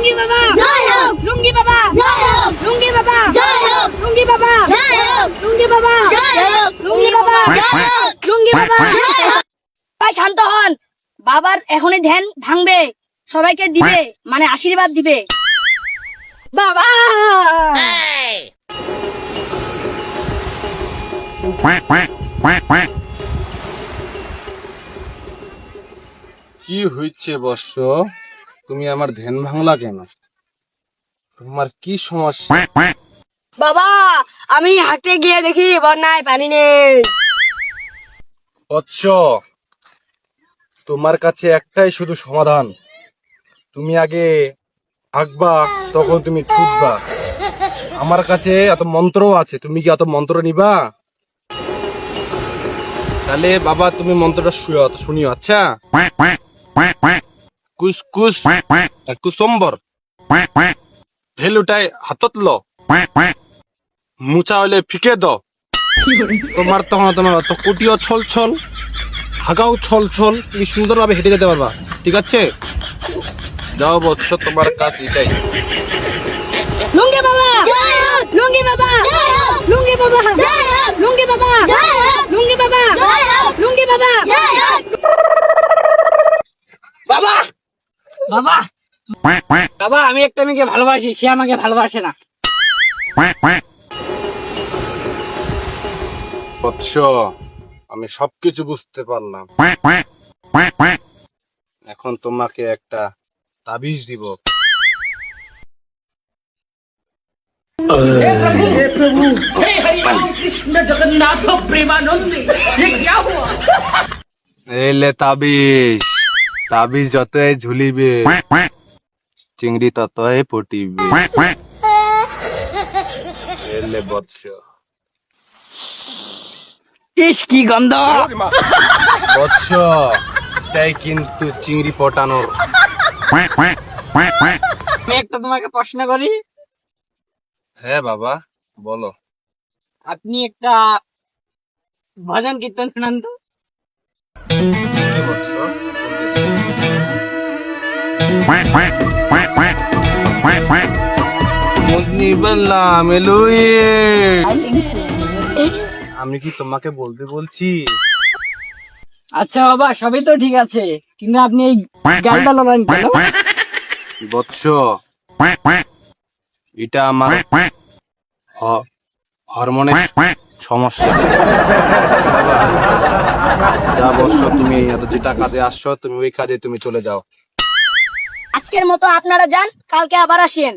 লুঙ্গি বাবা। জয় হোক লুঙ্গি বাবা। জয় হোক লুঙ্গি বাবা। জয় হোক লুঙ্গি বাবা। জয় হোক লুঙ্গি বাবা। জয় হোক লুঙ্গি বাবা। জয় হোক লুঙ্গি বাবা। ভাই শান্ত হন। বাবার এখনই ধ্যান ভাঙবে। সবাইকে দিবে। মানে আশীর্বাদ দিবে। বাবা! কি হয়েছে বর্ষ তুমি আমার ধ্যান ভাঙলা কেন? তোমার কি সমস্যা? বাবা আমি হাতে গিয়ে দেখি বন্যায় পানি নেই। তোমার কাছে একটাই শুধু সমাধান। তুমি আগে আঁকবা তখন তুমি ছুটবা। আমার কাছে এত মন্ত্র আছে তুমি কি এত মন্ত্র নিবা? তাহলে বাবা তুমি মন্ত্রটা শুনিও আচ্ছা? Quack quack quack. quack কুস কুস quack quack. কুসম্বর ভেলুটাই হাতত ল। মুচা হলে ফিকে দ। তোমার তখন তোমার তো কুটিও ছল ছল হাগাও ছল ছল তুমি সুন্দরভাবে হেঁটে যেতে পারবা। ঠিক আছে? যাও বৎস তোমার কাজ এটাই। লুঙ্গি বাবা! লুঙ্গি বাবা! লুঙ্গি বাবা! লুঙ্গি বাবা জয় হোক লুঙ্গি বাবা জয় হোক লুঙ্গি বাবা জয় হোক বাবা বাবা। বাবা আমি একটা মেয়েকে ভালোবাসি সে আমাকে ভালোবাসে না। বৎস আমি সবকিছু বুঝতে পারলাম। এখন তোমাকে একটা তাবিজ দিব। এলে তাবিজ। তাবিজ যতই ঝুলিবে চিংড়ি ততই পটিবে এলে বৎস। ইস কি গন্ধ! বৎস এটাই কিন্তু চিংড়ি পটানোর আমি একটা তোমাকে প্রশ্ন করি। হ্যাঁ বাবা বলো। আপনি একটা ভজন কীর্তন শুনান তো? কি বৎস? আমি কি তোমাকে বলতে বলছি? আচ্ছা বাবা সবই তো ঠিক আছে কিন্তু আপনি এই বৎস পঁচ এটা আমার হরমোনিয়াম সমস্যা। যা বৎস তুমি এত যেটা কাজে আসছো তুমি ওই কাজে তুমি চলে যাও। আজকের মতো আপনারা যান কালকে আবার আসেন।